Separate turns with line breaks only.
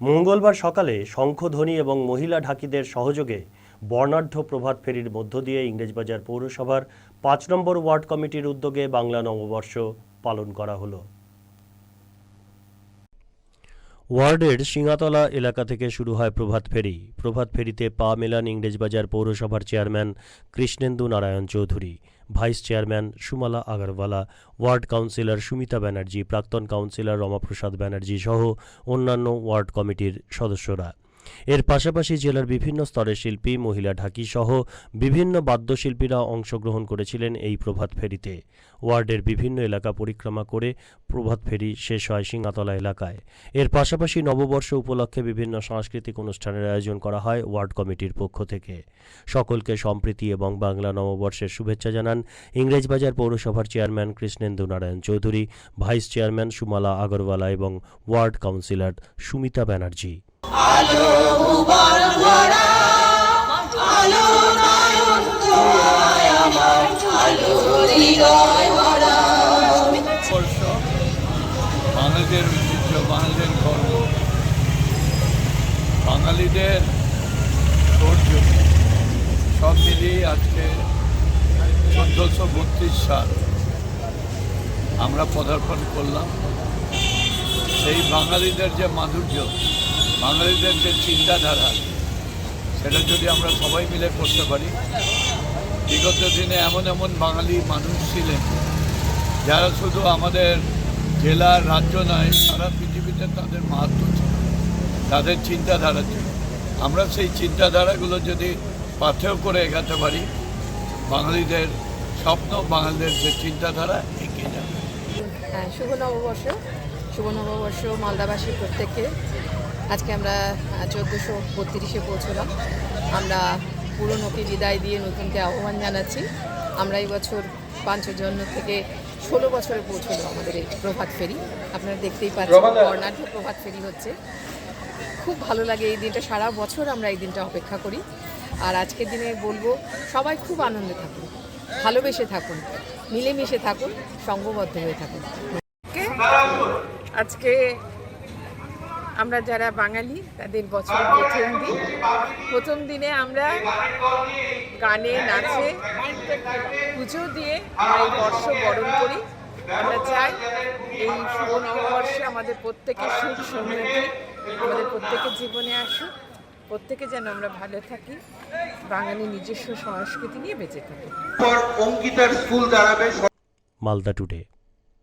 মঙ্গলবার সকালে শঙ্খধ্বনি এবং মহিলা ঢাকিদের সহযোগে বর্ণাঢ্য প্রভাত ফেরির মধ্য দিয়ে ইংরেজবাজার পৌরসভার পাঁচ নম্বর ওয়ার্ড কমিটির উদ্যোগে বাংলা নববর্ষ পালন করা হলো। ওয়ার্ডের সিঙ্গাতলা এলাকা থেকে শুরু হয় প্রভাত ফেরি। প্রভাত ফেরিতে পা মেলান ইংরেজবাজার পৌরসভার chairman Krishnendu Narayan Chowdhury, vice chairman Sumala Agarwala, ward councillor Sumita Banerjee, প্রাক্তন কাউন্সিলর রমাপ্রসাদ ব্যানার্জি সহ অন্যান্য ওয়ার্ড কমিটির সদস্যরা। এর পাশাপাশি জেলার বিভিন্ন স্তরের শিল্পী, মহিলা ঢাকি সহ বিভিন্ন বাদ্যশিল্পীরা অংশগ্রহণ করেছিলেন এই প্রভাত ফেরিতে। ওয়ার্ডের বিভিন্ন এলাকা পরিক্রমা করে প্রভাত ফেরি শেষ হয় সিঙ্গাতলা এলাকায়। এর পাশাপাশি নববর্ষ উপলক্ষে বিভিন্ন সাংস্কৃতিক অনুষ্ঠানের আয়োজন করা হয় ওয়ার্ড কমিটির পক্ষ থেকে। সকলকে সম্প্রীতি এবং বাংলা নববর্ষের শুভেচ্ছা জানান ইংরেজবাজার পৌরসভার chairman Krishnendu Narayan Chowdhury, vice chairman Sumala Agarwala এবং ওয়ার্ড কাউন্সিলর সুমিতা ব্যানার্জি।
বাঙালিদের ঐতিহ্য বাঙালিদের গর্ব বাঙালিদের শৌর্য সব মিলিয়ে আজকে চোদ্দোশো বত্রিশ সাল আমরা পদার্পণ করলাম। সেই বাঙালিদের যে মাধুর্য বাঙালিদের যে চিন্তাধারা, সেটা যদি আমরা সবাই মিলে করতে পারি, বিগত দিনে এমন এমন বাঙালি মানুষ ছিলেন, যারা শুধু আমাদের জেলার রাজ্য নয়, সারা পৃথিবীতে তাদের মাহাত্ম ছিল, তাদের চিন্তাধারা ছিল। আমরা সেই চিন্তাধারাগুলো যদি পাথেয় করে এগাতে পারি, বাঙালিদের স্বপ্ন, বাঙালিদের যে চিন্তাধারা, এগিয়ে যাবে।
হ্যাঁ শুভ নববর্ষ। শুভ নববর্ষ মালদাবাসী প্রত্যেককে। আজকে আমরা চোদ্দোশো বত্রিশে পৌঁছলাম। আমরা পুরনোকে বিদায় দিয়ে নতুনকে আহ্বান জানাচ্ছি। আমরা এই বছর পাঞ্চজন থেকে ষোলো বছরে পৌঁছলো আমাদের এই প্রভাত ফেরি। আপনারা দেখতেই পাচ্ছেন বর্ণাঢ্য প্রভাত ফেরি হচ্ছে। খুব ভালো লাগে এই দিনটা সারা বছর আমরা এই দিনটা অপেক্ষা করি। আর আজকের দিনে বলব সবাই খুব আনন্দে থাকুন ভালোবেসে থাকুন মিলেমিশে থাকুন সঙ্গবদ্ধ হয়ে থাকুন।
আজকে আমরা যারা বাঙালি তাদের বছর প্রথম দিন। প্রথম দিনে আমরা গানে নাচে পুজো দিয়ে আমরা এই বর্ষ বরণ করি। আমরা চাই এই শুভ নববর্ষে আমাদের প্রত্যেকের সুখ সমৃদ্ধি আমাদের প্রত্যেকের জীবনে আসুক। প্রত্যেকে যেন আমরা ভালো থাকি বাঙালি নিজস্ব সংস্কৃতি নিয়ে বেঁচে থাকি।
পর অঙ্কিতার স্কুল দাঁড়াবে।
মালদা টুডে।